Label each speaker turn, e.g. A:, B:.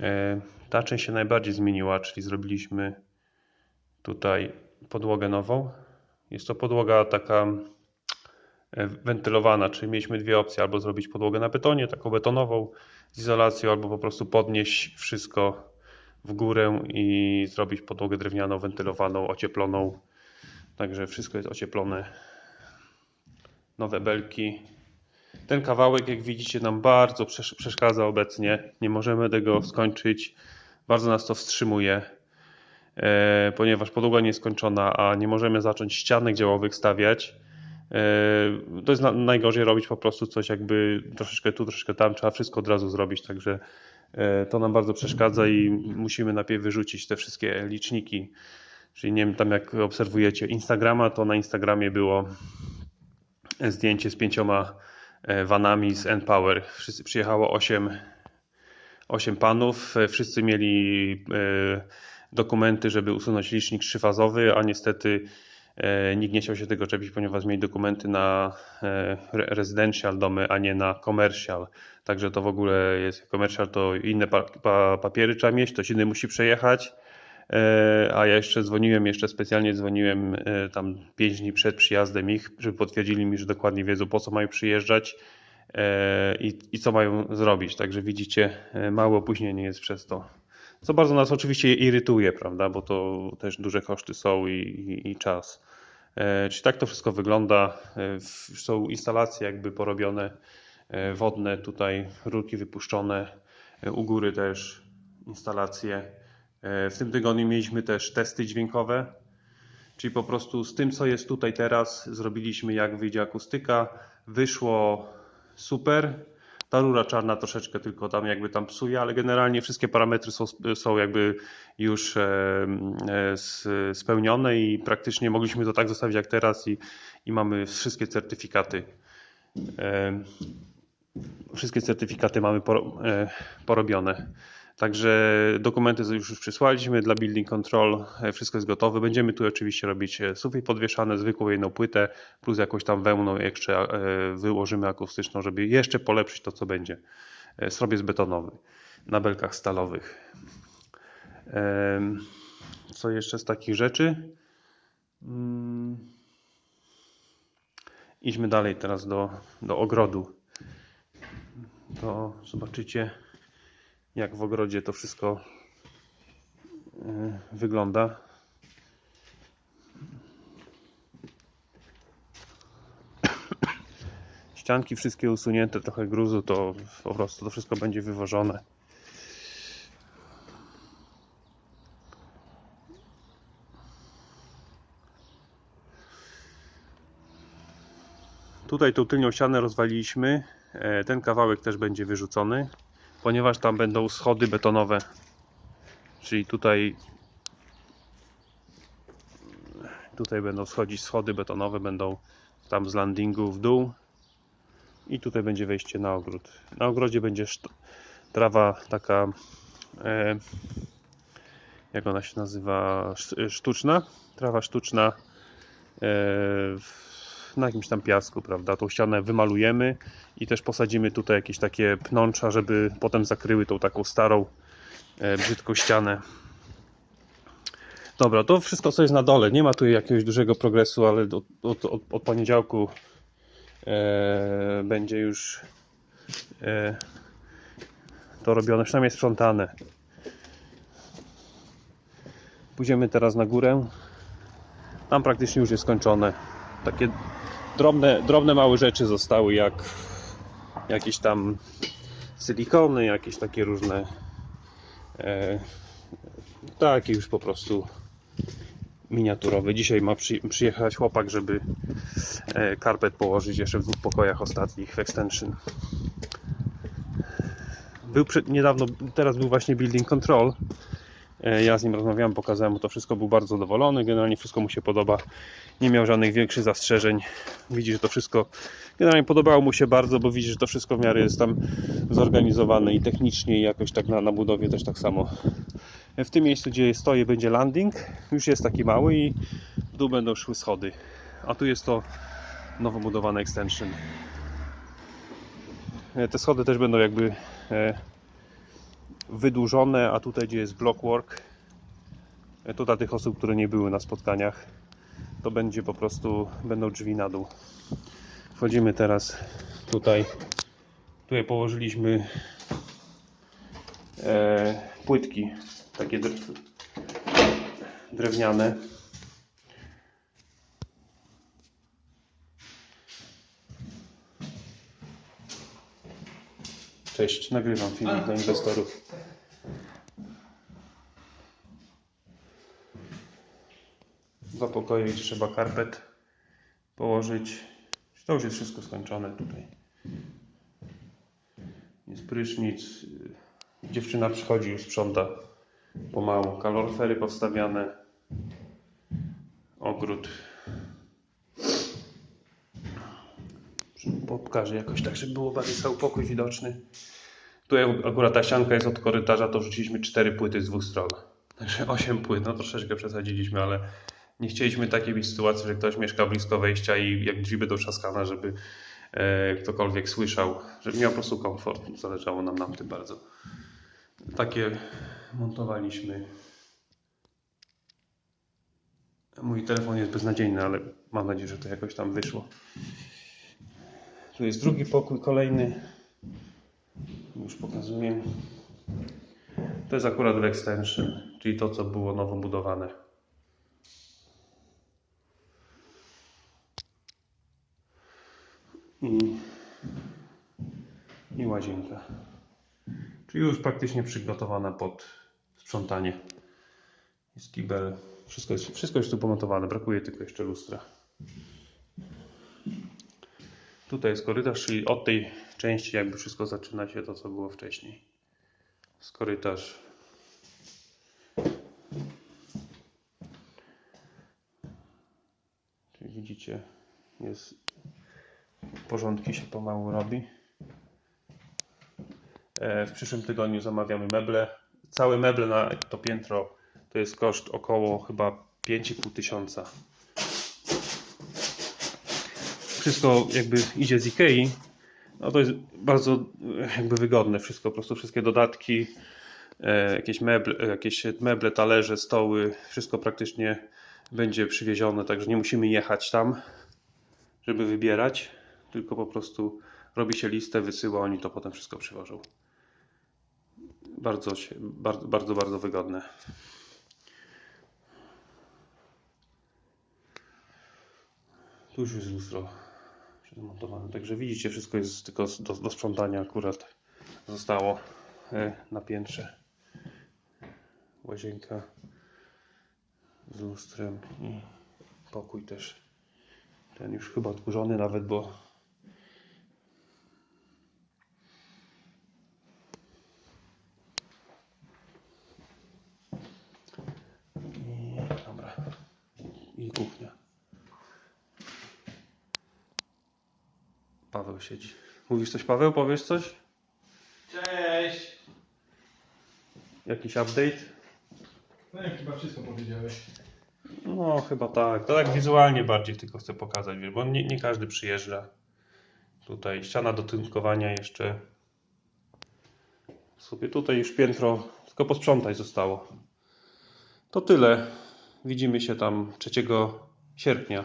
A: E, Ta część się najbardziej zmieniła, czyli zrobiliśmy tutaj podłogę nową. Jest to podłoga taka e, wentylowana, czyli mieliśmy dwie opcje, albo zrobić podłogę na betonie, taką betonową z izolacją, albo po prostu podnieść wszystko w górę i zrobić podłogę drewnianą, wentylowaną, ocieploną. Także wszystko jest ocieplone. Nowe belki. Ten kawałek, jak widzicie, nam bardzo przesz- przeszkadza obecnie. Nie możemy tego skończyć. Bardzo nas to wstrzymuje, e, ponieważ podłoga nie jest skończona, a nie możemy zacząć ścianek działowych stawiać. E, To jest na, najgorzej robić po prostu coś jakby troszeczkę tu, troszeczkę tam. Trzeba wszystko od razu zrobić, także e, to nam bardzo przeszkadza i musimy najpierw wyrzucić te wszystkie liczniki. Czyli nie wiem, tam jak obserwujecie Instagrama, to na Instagramie było zdjęcie z pięcioma vanami z N-Power. Przyjechało 8, 8 panów. E, Wszyscy mieli e, dokumenty, żeby usunąć licznik trzyfazowy, a niestety e, nikt nie chciał się tego czepić, ponieważ mieli dokumenty na e, re- residential domy, a nie na commercial. Także to w ogóle jest commercial, to inne pa, pa, papiery trzeba mieć, ktoś inny musi przejechać. E, A ja jeszcze dzwoniłem, jeszcze specjalnie dzwoniłem e, tam 5 dni przed przyjazdem ich, żeby potwierdzili mi, że dokładnie wiedzą po co mają przyjeżdżać e, i, i co mają zrobić. Także widzicie, małe opóźnienie jest przez to. Co bardzo nas oczywiście irytuje, prawda, bo to też duże koszty są i, i, i czas. Czyli tak to wszystko wygląda. Są instalacje jakby porobione wodne, tutaj rurki wypuszczone, u góry też instalacje. E, W tym tygodniu mieliśmy też testy dźwiękowe, czyli po prostu z tym, co jest tutaj teraz, zrobiliśmy jak wyjdzie akustyka. Wyszło super. Ta rura czarna troszeczkę tylko tam jakby tam psuje, ale generalnie wszystkie parametry są, są jakby już e, e, spełnione i praktycznie mogliśmy to tak zostawić jak teraz i, i mamy wszystkie certyfikaty. Wszystkie certyfikaty mamy poro- porobione. Także dokumenty już, przysłaliśmy dla Building Control, e, wszystko jest gotowe. Będziemy tu oczywiście robić e, sufit podwieszany, zwykłą jedną płytę, plus jakąś tam wełną jeszcze e, wyłożymy akustyczną, żeby jeszcze polepszyć to, co będzie. Srobiec betonowy na belkach stalowych. Co jeszcze z takich rzeczy? Mm. Idźmy dalej teraz do, do ogrodu. To zobaczycie, jak w ogrodzie to wszystko e, wygląda. Ścianki wszystkie usunięte, trochę gruzu, to po prostu to wszystko będzie wywożone. Tutaj tą tylnią ścianę rozwaliliśmy. E, Ten kawałek też będzie wyrzucony, ponieważ tam będą schody betonowe. Czyli tutaj tutaj będą schodzić schody betonowe, będą tam z landingu w dół i tutaj będzie wejście na ogród. Na ogrodzie będzie trawa taka e, jak ona się nazywa Sz- sztuczna, trawa sztuczna e, na jakimś tam piasku, prawda? Tą ścianę wymalujemy i też posadzimy tutaj jakieś takie pnącza, żeby potem zakryły tą taką starą, e, brzydką ścianę. Dobra, to wszystko co jest na dole. Nie ma tu jakiegoś dużego progresu, ale od, od, od, od poniedziałku e, będzie już e, to robione, przynajmniej sprzątane. Pójdziemy teraz na górę. Tam praktycznie już jest skończone. Takie drobne, drobne małe rzeczy zostały, jak jakieś tam silikony, jakieś takie różne e, takie już po prostu miniaturowe. Dzisiaj ma przy, przyjechać chłopak, żeby e, karpet położyć jeszcze w dwóch pokojach ostatnich w extension. Był przed, niedawno, teraz był właśnie building control. E, Ja z nim rozmawiałem, pokazałem mu to wszystko, był bardzo zadowolony, generalnie wszystko mu się podoba, nie miał żadnych większych zastrzeżeń. Widzi, że to wszystko generalnie podobało mu się bardzo, bo widzi, że to wszystko w miarę jest tam zorganizowane i technicznie i jakoś tak na, na budowie też tak samo. W tym miejscu, gdzie stoję, będzie landing, już jest taki mały i w dół będą szły schody. A tu jest to nowo budowane extension. E, Te schody też będą jakby e, wydłużone, a tutaj gdzie jest blockwork, to dla tych osób, które nie były na spotkaniach, to będzie po prostu, będą drzwi na dół. Wchodzimy teraz tutaj. Tutaj położyliśmy e, płytki, takie dr- drewniane. Cześć, nagrywam filmik dla inwestorów. Dwa pokoje trzeba karpet położyć. To już jest wszystko skończone tutaj. Jest prysznic. Dziewczyna przychodzi już sprząta pomału. Kaloryfery powstawiane. Ogród. Pokażę jakoś tak, żeby było bardziej cały pokój widoczny. Tutaj akurat ta ścianka jest od korytarza, to rzuciliśmy cztery płyty z dwóch stron. Także 8 płyt, no troszeczkę przesadziliśmy, ale nie chcieliśmy takiej mieć sytuacji, że ktoś mieszka blisko wejścia i jak drzwi będą trzaskane, żeby e, ktokolwiek słyszał, żeby miał po prostu komfort. Zależało nam na tym bardzo. Takie montowaliśmy. Mój telefon jest beznadziejny, ale mam nadzieję, że to jakoś tam wyszło. Tu jest drugi pokój, kolejny. Już pokazuję. To jest akurat w extension, czyli to, co było nowo budowane. I, i łazienka. Czyli już praktycznie przygotowana pod sprzątanie. Jest kibel. Wszystko jest, wszystko jest tu pomontowane. Brakuje tylko jeszcze lustra. Tutaj jest korytarz, czyli od tej części jakby wszystko zaczyna się to, co było wcześniej. Z korytarz. Czyli widzicie, jest porządki się pomału robi. E, W przyszłym tygodniu zamawiamy meble. Całe meble na to piętro to jest koszt około chyba 5,5 tysiąca. Wszystko jakby idzie z Ikei. No to jest bardzo e, jakby wygodne wszystko, po prostu wszystkie dodatki, e, jakieś meble, jakieś meble, talerze, stoły, wszystko praktycznie będzie przywiezione, także nie musimy jechać tam, żeby wybierać, tylko po prostu robi się listę, wysyła, oni to potem wszystko przywożą. Bardzo, bardzo, bardzo, bardzo wygodne. Tu już jest lustro zmontowane, także widzicie, wszystko jest tylko do, do sprzątania akurat zostało e, na piętrze. Łazienka z lustrem i pokój też. Ten już chyba odkurzony nawet, bo I dobra. I kuchnia. Paweł siedzi. Mówisz coś, Paweł? Powiesz coś?
B: Cześć!
A: Jakiś update?
B: No jak chyba wszystko powiedziałeś.
A: No, chyba tak. To tak wizualnie bardziej tylko chcę pokazać, wiesz, bo nie, nie każdy przyjeżdża. Tutaj ściana do tynkowania jeszcze. Sobie tutaj już piętro, tylko posprzątać zostało. To tyle. Widzimy się tam 3 sierpnia.